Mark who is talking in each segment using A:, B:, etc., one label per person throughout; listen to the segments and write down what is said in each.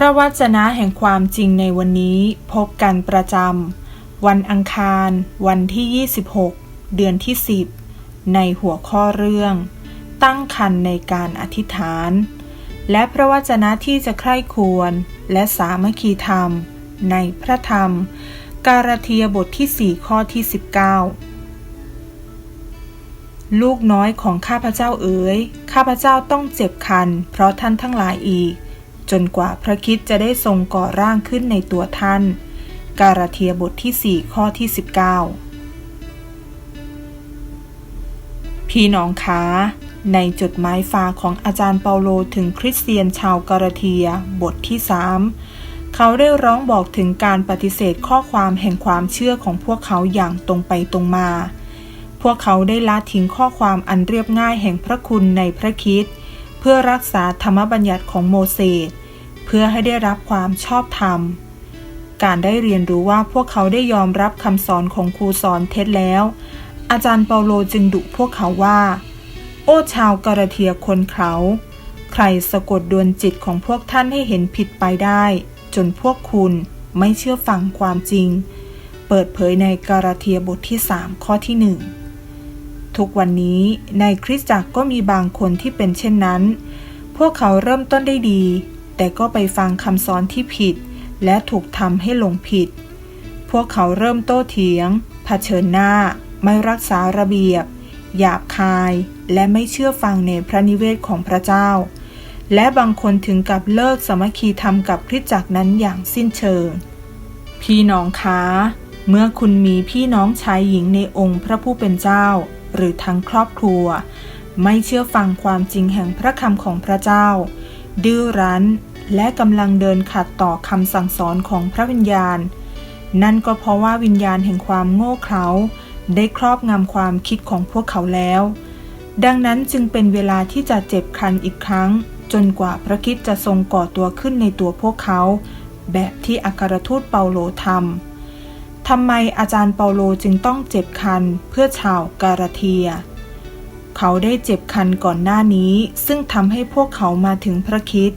A: พระวจนะแห่งความจริงในวันนี้พบกันประจำวันอังคาร วันที่ 26 เดือนที่ 10 ในหัวข้อเรื่อง ตั้งคันในการอธิษฐาน และพระวจนะที่จะใคร่ควรและสามัคคีธรรม ในพระธรรม การเทียบทที่ 4 ข้อที่ 19 ลูกน้อยของข้าพเจ้าเอ๋ยข้าพเจ้าต้องเจ็บคัน เพราะท่านทั้งหลายอีก จนกว่าพระคิดจะได้ทรงก่อร่างขึ้นในตัวท่าน การาเทียบทที่ 4 ข้อที่ 19 พี่น้องคะในจดหมายฝากของอาจารย์เปาโลถึงคริสเตียนชาวกาลาเทียบทที่ 3 เขาได้ร้องบอกถึงการปฏิเสธข้อความแห่งความเชื่อของพวกเขาอย่างตรงไปตรงมา พวกเขาได้ละทิ้งข้อความอันเรียบง่ายแห่งพระคุณในพระคิด เพื่อรักษาธรรมบัญญัติของโมเสสเพื่อให้ได้รับความชอบธรรม การได้เรียนรู้ว่าพวกเขาได้ยอมรับคำสอนของครูสอนเท็จแล้ว อาจารย์เปาโลจึงดุพวกเขาว่า โอ้ชาวกาลาเทียคนเขาใครสะกดดวลจิตของพวกท่านให้เห็นผิดไปได้ จนพวกคุณไม่เชื่อฟังความจริง เปิดเผยในกาลาเทียบทที่ 3 ข้อที่หนึ่ง ทุกวันนี้ในคริสตจักรก็มีบางคนที่เป็นเช่นนั้น พวกเขาเริ่มต้นได้ดี แต่ก็ไปฟังคำสอนที่ผิด และถูกทำให้หลงผิด พวกเขาเริ่มโต้เถียง เผชิญหน้า ไม่รักษาระเบียบ หยาบคาย และไม่เชื่อฟังในพระนิเวศของพระเจ้า และบางคนถึงกับเลิกสมัคคีธรรมกับคริสตจักรนั้นอย่างสิ้นเชิง พี่น้องคะเมื่อคุณมีพี่น้องชายหญิงในองค์พระผู้เป็นเจ้า หรือทั้งครอบครัว ไม่เชื่อฟังความจริงแห่งพระคำของพระเจ้า ดื้อรั้นและกำลังเดินขัดต่อคำสั่งสอนของพระวิญญาณ นั่นก็เพราะว่าวิญญาณแห่งความโง่เขลาได้ครอบงำความคิดของพวกเขาแล้ว ดังนั้นจึงเป็นเวลาที่จะเจ็บคันอีกครั้ง จนกว่าพระคิดจะทรงก่อตัวขึ้นในตัวพวกเขา แบบที่อัครทูตเปาโลทำ ทำไมอาจารย์เปาโลจึงต้องเจ็บคันเพื่อชาวกาลาเทีย เขาได้เจ็บคันก่อนหน้านี้ ซึ่งทำให้พวกเขามาถึงพระคิด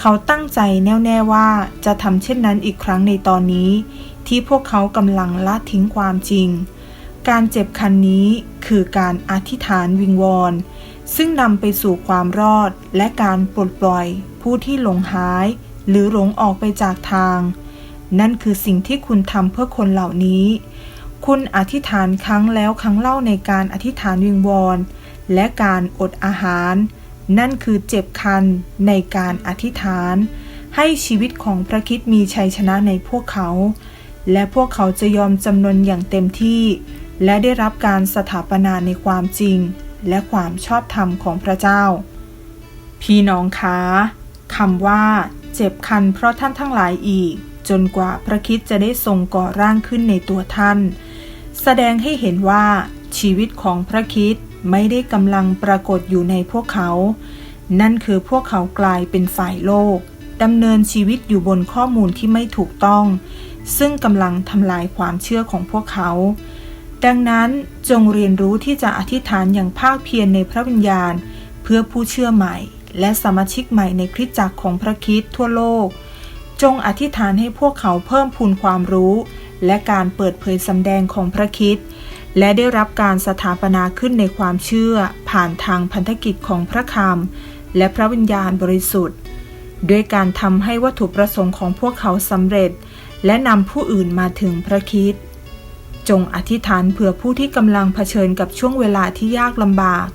A: เขาตั้งใจแน่วแน่ว่าจะทำเช่นนั้นอีกครั้งในตอนนี้ ที่พวกเขากำลังละทิ้งความจริง การเจ็บคันนี้คือการอธิษฐานวิงวอนซึ่งนำไปสู่ความรอดและการปลดปล่อยผู้ที่หลงหาย หรือหลงออกไปจากทาง นั่นคือสิ่งที่คุณทำเพื่อคนเหล่านี้ คุณอธิษฐานครั้งแล้วครั้งเล่าในการอธิษฐานวิงวอนและการอดอาหาร นั่นคือเจ็บคันในการอธิษฐาน ให้ชีวิตของพระคิดมีชัยชนะในพวกเขา และพวกเขาจะยอมจำนนอย่างเต็มที่ และได้รับการสถาปนาในความจริง และความชอบธรรมของพระเจ้า พี่น้องคะคำว่า เจ็บคันเพราะท่านทั้งหลายอีก จนกว่าพระคิดจะได้ทรงก่อร่างขึ้นในตัวท่าน แสดงให้เห็นว่าชีวิตของพระคิดไม่ได้กำลังปรากฏอยู่ในพวกเขา นั่นคือพวกเขากลายเป็นฝ่ายโลกดำเนินชีวิตอยู่บนข้อมูลที่ไม่ถูกต้อง ซึ่งกำลังทำลายความเชื่อของพวกเขา ดังนั้นจงเรียนรู้ที่จะอธิษฐานอย่างภาคเพียรในพระวิญญาณ เพื่อผู้เชื่อใหม่ และสมาชิกใหม่ในคริสตจักรของพระคริสต์ทั่วโลก จงอธิษฐานให้พวกเขาเพิ่มพูนความรู้ และการเปิดเผยสำแดงของพระคริสต์และได้รับการสถาปนาขึ้นในความเชื่อ ผ่านทางพันธกิจของพระคำและพระวิญญาณบริสุทธิ์ ด้วยการทำให้วัตถุประสงค์ของพวกเขาสำเร็จ และนำผู้อื่นมาถึงพระคริสต์จงอธิษฐานเผื่อผู้ที่กำลังเผชิญกับช่วงเวลาที่ยากลำบาก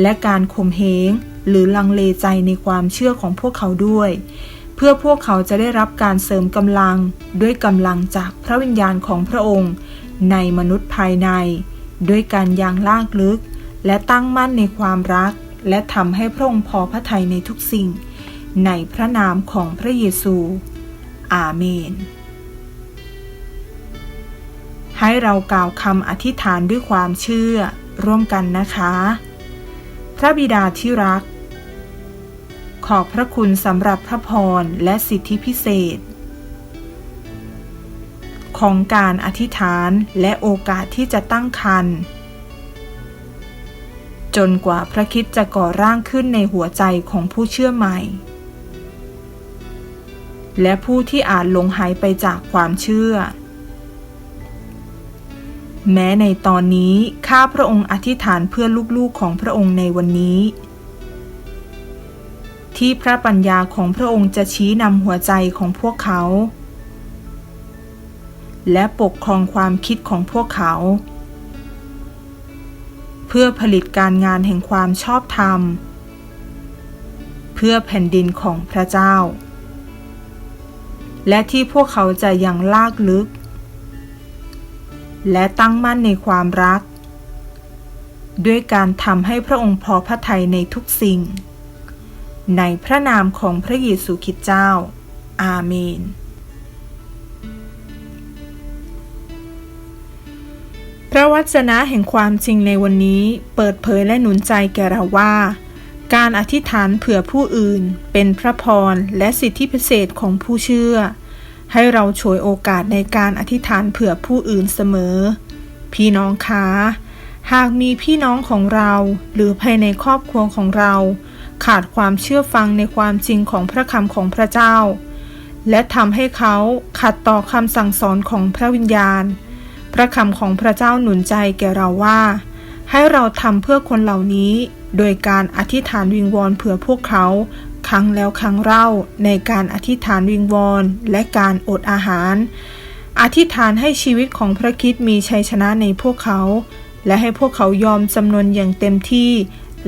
A: และการข่มเหงหรือลังเลใจในความเชื่อของพวกเขาด้วย เพื่อพวกเขาจะได้รับการเสริมกำลังด้วยกำลังจากพระวิญญาณของพระองค์ ในมนุษย์ภายใน ด้วยการยังลากลึก และตั้งมั่นในความรัก และทำให้พระองค์พอพระทัยในทุกสิ่ง ในพระนามของพระเยซูออาเมน ให้เรากล่าวคำอธิษฐานด้วยความเชื่อร่วมกันนะคะ พระบิดาที่รัก ขอบพระคุณสำหรับพระพรและสิทธิพิเศษ ของการอธิษฐานและโอกาสที่จะตั้งครรภ์จนกว่าพระคิดจะก่อร่างขึ้นในหัวใจของผู้เชื่อใหม่ และผู้ที่อาจหลงหายไปจากความเชื่อ แม้ในตอนนี้ข้าพระองค์อธิษฐานเพื่อลูกๆของพระองค์ในวันนี้ ที่พระปัญญาของพระองค์จะชี้นำหัวใจของพวกเขา และปกครองความคิดของพวกเขา เพื่อผลิตการงานแห่งความชอบธรรม เพื่อแผ่นดินของพระเจ้า และที่พวกเขาจะยังลากลึก และตั้งมั่นในความรัก ด้วยการทำให้พระองค์พอพระทัยในทุกสิ่ง ในพระนามของพระเยซูคริสต์เจ้า อาเมน พระวจนะแห่งความจริงในวันนี้เปิดเผยและหนุนใจแก่เราว่า การอธิษฐานเผื่อผู้อื่น เป็นพระพรและสิทธิพิเศษของผู้เชื่อ ให้เราฉวยโอกาสในการอธิษฐานเผื่อผู้อื่นเสมอ พี่น้องคะ หากมีพี่น้องของเราหรือภายในครอบครัวของเรา ขาดความเชื่อฟังในความจริงของพระคำของพระเจ้า และทำให้เขาขัดต่อคำสั่งสอนของพระวิญญาณ พระคำของพระเจ้าหนุนใจแก่เราว่า ให้เราทำเพื่อคนเหล่านี้ โดยการอธิษฐานวิงวอนเผื่อพวกเขา ครั้งแล้วครั้งเล่าในการอธิษฐานวิงวอนและการอดอาหาร อธิษฐานให้ชีวิตของพระคิดมีชัยชนะในพวกเขา และให้พวกเขายอมจำนวนอย่างเต็มที่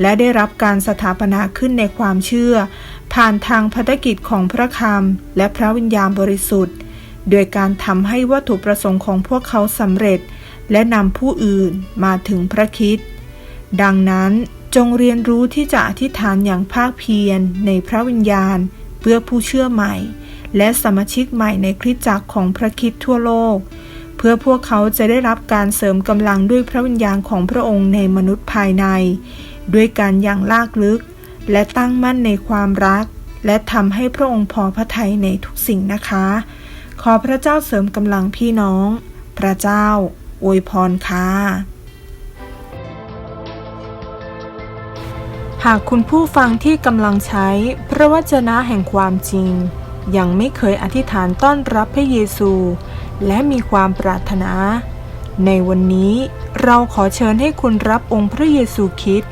A: และได้รับการสถาปนาขึ้นในความเชื่อ ผ่านทางพัฒกิจของพระคำและพระวิญญาณบริสุทธิ์ โดยการทำให้วัตถุประสงค์ของพวกเขาสำเร็จ และนำผู้อื่นมาถึงพระคิดดังนั้นจงเรียนรู้ที่จะอธิษฐานอย่างภาคเพียรในพระวิญญาณ เพื่อผู้เชื่อใหม่ และสมาชิกใหม่ในคริสตจักรของพระคิดทั่วโลก เพื่อพวกเขาจะได้รับการเสริมกำลังด้วยพระวิญญาณของพระองค์ในมนุษย์ภายใน ด้วยการย่างลากลึก และตั้งมั่นในความรัก และทำให้พระองค์พอพระทัยในทุกสิ่งนะคะ ขอพระเจ้าเสริมกำลังพี่น้อง พระเจ้าอวยพรค่ะหากคุณผู้ฟังที่กำลังใช้พระวจนะแห่งความจริง ยังไม่เคยอธิษฐานต้อนรับพระเยซู และมีความปรารถนา ในวันนี้เราขอเชิญให้คุณรับองค์พระเยซูคริสต์